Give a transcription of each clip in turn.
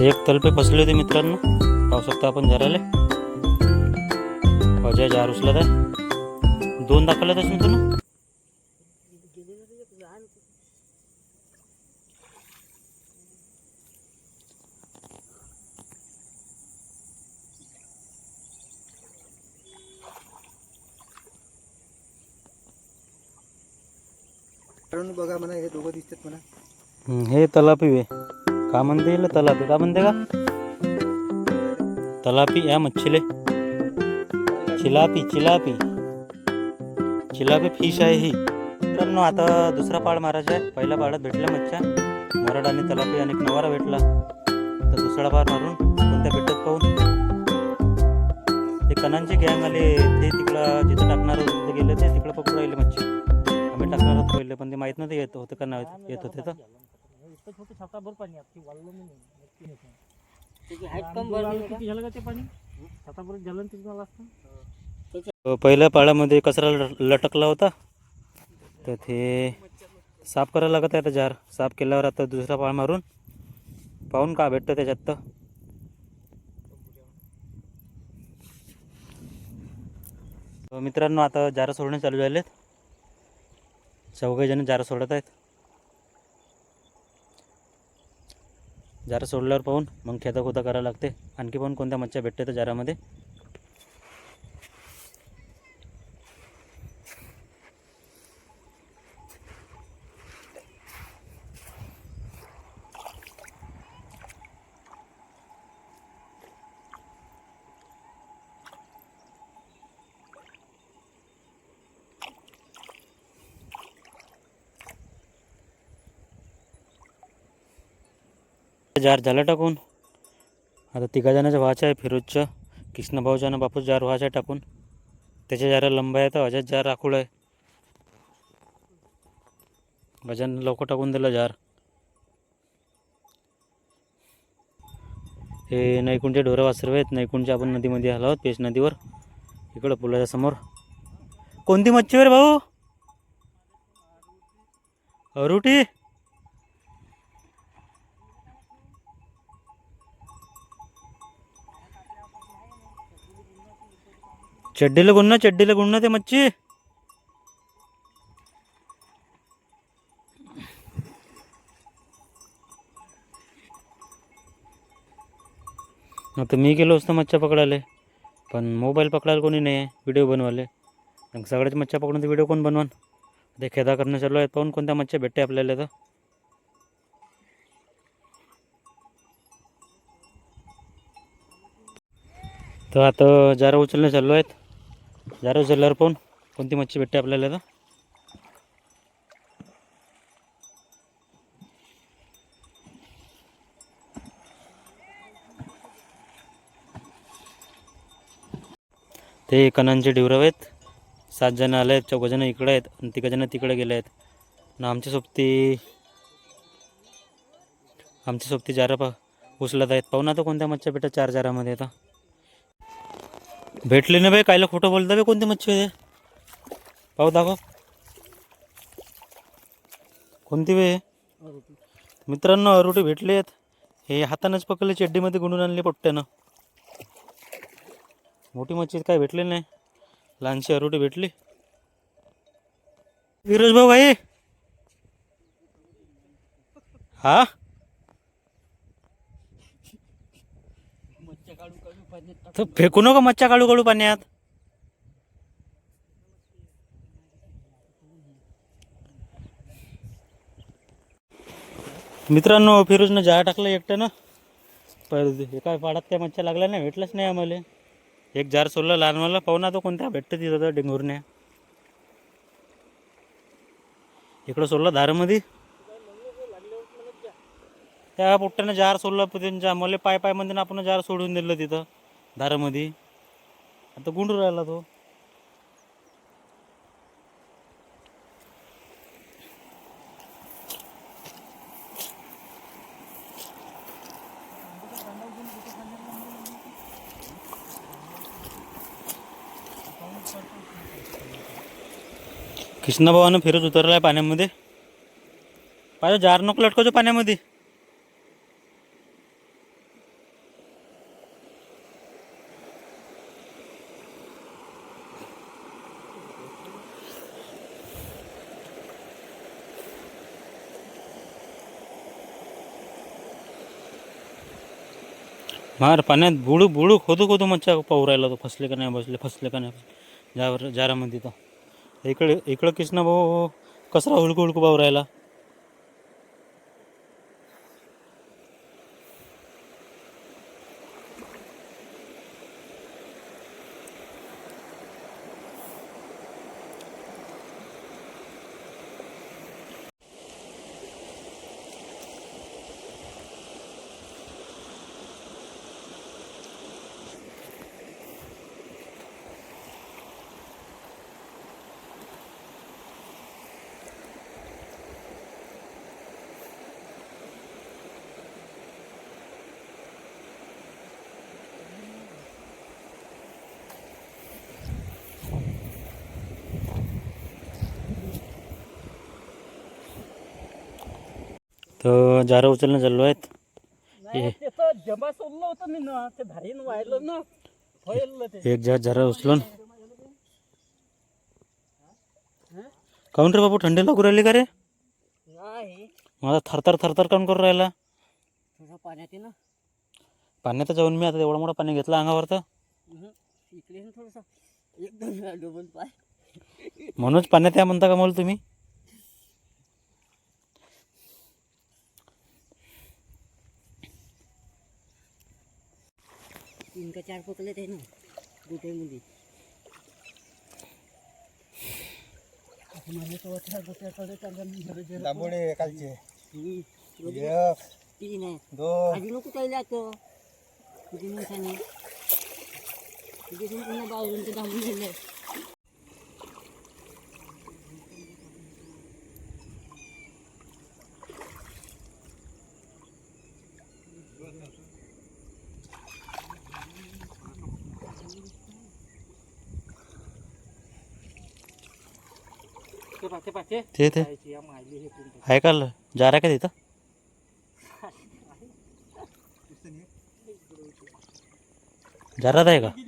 एक तलपे फसले होते मित्रांनो. पाहू शकता आपण झराले अजय जार उचलत आहे. दोन दाखवले तसे मित्रांनो. बघा म्हणा हे दोघं दिसतात म्हणा. हम्म, हे तलापी वे का म्हणते तलापी का म्हणते का तलापी या मच्छीले चिलापी चिलापी चिलापी फिश आहे ही. मित्रांनो आता दुसरा पाळ मारायचा आहे. पहिल्या पाडात भेटल्या मच्छ्या मोरड आणि तलापी आणि नवारा भेटला. तर दुसरा पाळ मारून कोणत्या भेटत पाहून? ते कणांचे गँग आले. ते तिकडं जिथं टाकणार होते तिथे गेले ते तिकडं पकडू राहिले मच्छी. आम्ही टाकणार होतो पहिले पण ते माहीत नव्हते येत होतं का नाही येत होते तर. छाताभर पाणी आहे. ते वाळलं नाही नक्की नाही. हाईट कम आंबे भरली लावले का? किती झालं का ते पाणी? छाताभर झालं ना तिथं असतं पहिल्या पाळामध्ये कचरा ल- लटकला होता. तर ते साफ करायला लागत आहे आता जार. साफ केल्यावर आता दुसरा पाळ मारून पाहून का भेटतं त्याच्यात तर. तर मित्रांनो आता जार सोडणे चालू झालेत. चौघे जण जार सोडत आहेत. जारा सोडल्यावर पाहून मग खेदा करावं करायला लागते. आणखी पण कोणत्या मच्छ्या भेटते तर जारामध्ये? जार झाला टाकून. आता तिघा जणांचं व्हायचं आहे फिरोजचं. कृष्णभाऊचं भाऊच्यानं बापूस जार व्हायचं आहे टाकून. त्याच्या जारा लंबा आहे तर अजात जार राखूळ आहे. गजान लवकर टाकून दिलं जार. हे नैकुंठचे ढोरं वासरवे आहेत नैकुंठच्या आपण नदीमध्ये आलो आहोत पेश नदीवर. इकडं पुलाच्या समोर. कोणती मच्छी आहे रे भाऊ? अरुटी? चड्डीला गुण ना चड्डीला गुण ना ते मच्छी आता मी गेलो असतो मच्छ्या पकडायला पण मोबाईल पकडायला कोणी नाही आहे व्हिडिओ बनवायला मग सगळ्याच मच्छ्या पकडून ते व्हिडिओ कोण बनवून ते खेदा करणं चालू आहे पाहून कोणत्या मच्छा भेटते आपल्याला तर तर आता जारा उचलणं चालू आहेत जारा उचलल्यावर पाहून कोणती मच्छी भेटते आपल्याला तर ते कणांचे डिवरव आहेत. सात जण आले आहेत चौघजणं इकडे आहेत आणि तिघजणं तिकडे गेले आहेत. आणि आमच्या सोबती आमच्या सोबती जारा पा उचलत आहेत. पाहू ना आता कोणत्या मच्छ्या भेटतात चार जारामध्ये आता भेटले ना बाई कायला खोटं बोलता बे कोणती मच्छी आहे? पाहू दाखव. कोणती बे? मित्रांनो अरुटी भेटले आहेत. हे हातानंच पकडले चेड्डीमध्ये गुंडून आणले पोट्ट्यानं. मोठी मच्छी काय भेटली नाही. लहानशी अरुटी भेटली. विरोज भाऊ भाई. हा? तर फेकू नका मच्छा काढू काढू पाण्यात. मित्रांनो फिरोजनं जाळ टाकलं एकटं ना. पहिले हे काय पाडात त्या मच्छा लागल्या नाही भेटलंच नाही आम्हाला. एक जार सोडलं लहानवाला मला पाहुणा तो कोणत्या भेटतं तिथं तर डेंगूरण्या इकडं सोडलं धारामध्ये. त्या पोट्ट्यानं जार सोडलं त्यांच्या आम्हाला पाय पायमध्ये ना आपण जार सोडून दिलं तिथं. दारामध्ये. आता गुंडू राहिला तो. कृष्णाभावानं फिरत उतरलाय पाण्यामध्ये. पाहिजे जार नको लटकायचो पाण्यामध्ये. मार पाण्यात बुडू बुडू खोदू खोदू मच्छा पवरायला तो. फसले का नाही बसले फसले का नाही ज्यावर जारामध्ये तो. इकडे इकडं कृष्णा भाऊ कसरा हुडकू हुडकू पावरायला तर जारा उचलणं चाललो आहेत. जमा सोडलं होतं मी ना. ते व्हायलं ना. ते. एक जहाज जरा उचलून. काऊन रे बाबू थंडी लागू राहिली का रे? नाही. माझा थरथर थरथर काऊन करून राहिला? पाण्यात ना. पाण्यात जाऊन मी आता एवढा मोठा पाणी घेतलं अंगावर तर. इकडे ना थोडंसं. एकदम डबल पाय. म्हणूनच पाण्यात या म्हणता का मला तुम्ही? तीन का चार पकडले ते ना गोट्यामध्ये माझ्या तो त्या गोट्याकडे चालला मी घरी गेलो. तांबोडे कालचे हं. बघ, एक तीन आहे दोन आधी नको पहिला तो किती माणसाने तिथे पुन्हा बावरून ते दाबून गेले ते पाचे पाचे ते ते. खायची या मायली हे पुंड. आहे का जारा का तिथं? जारात आहे का हे.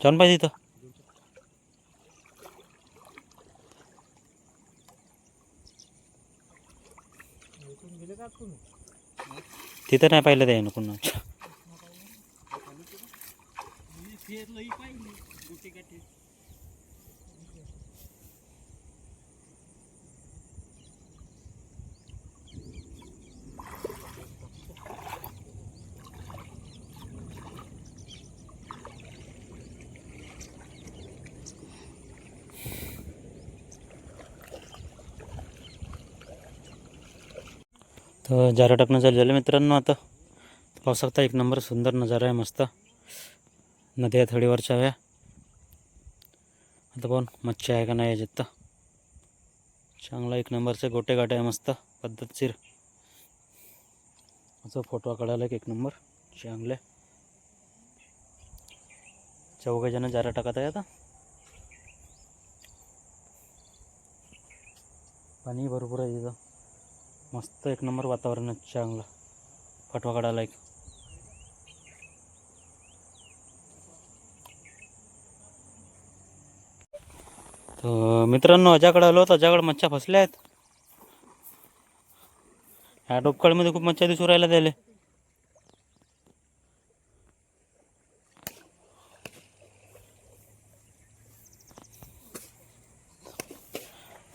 जाऊन पाहिजे तिथं. इथून गेले का तुम्ही तिथं नाही पाहिलं ते नको मी फिरलोही पाहिजे गोटे गाठी तर जारा टाकणं चालू झालं. मित्रांनो आता पाहू शकता एक नंबर सुंदर नजारा आहे मस्त. नद्या थडीवरच्या व्या आता पाहून मच्छी आहे का नाही याच्यात तर. चांगला एक नंबरचा गोटे गाटे आहे मस्त. पद्धतशीर. असं फोटो काढायला एक एक नंबर. चांगले चौघ जण जारा टाकत आहे आता. पाणी भरपूर आहे तिथं. मस्त एक नंबर वातावरण आहे चांगलं. फटवा काढायला एक. तर मित्रांनो अजाकडे आलो तर अजाकडे मच्छा फसल्या आहेत. ह्या डोपकाळमध्ये खूप मच्छा दिसू राहिल्या त्याले.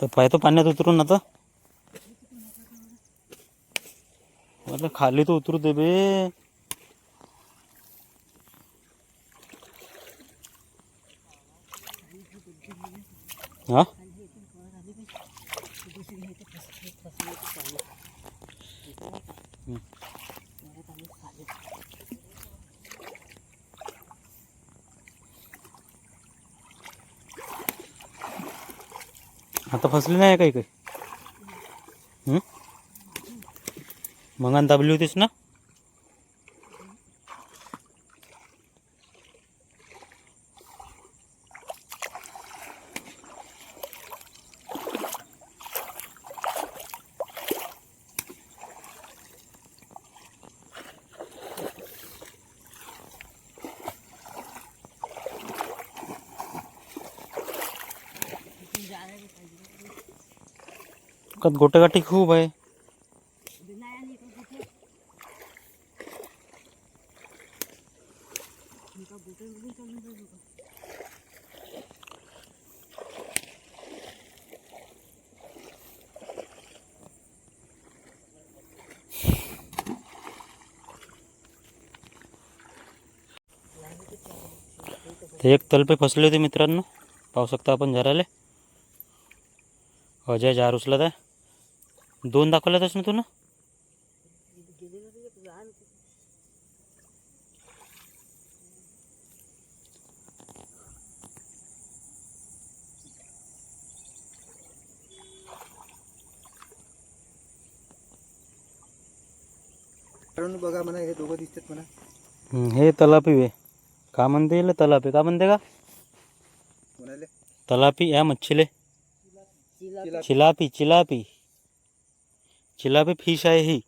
तर पाहतो पाण्यात उतरून आता. मला खाली तर उतरू दे बे हा आता फसली नाही काही काही हं? दाबली होतीस ना कत गोटेगाठी खूप आहे नाही आणि इकडे कुठे ते एक तलपे फसले होते मित्रांनो. पाहू शकता आपण झराले अजय जार उचलत आहे. दोन दाखवल्यातच ना तू ना मित्रांनो बघा म्हणा हे दोघं दिसतात म्हणा. हे तलापी वे. का म्हणते याला तलापी? का म्हणते का? म्हणाले तलापी या मच्छीले. चिला चिलापी चिलापी. चिलापी फिश आहे ही.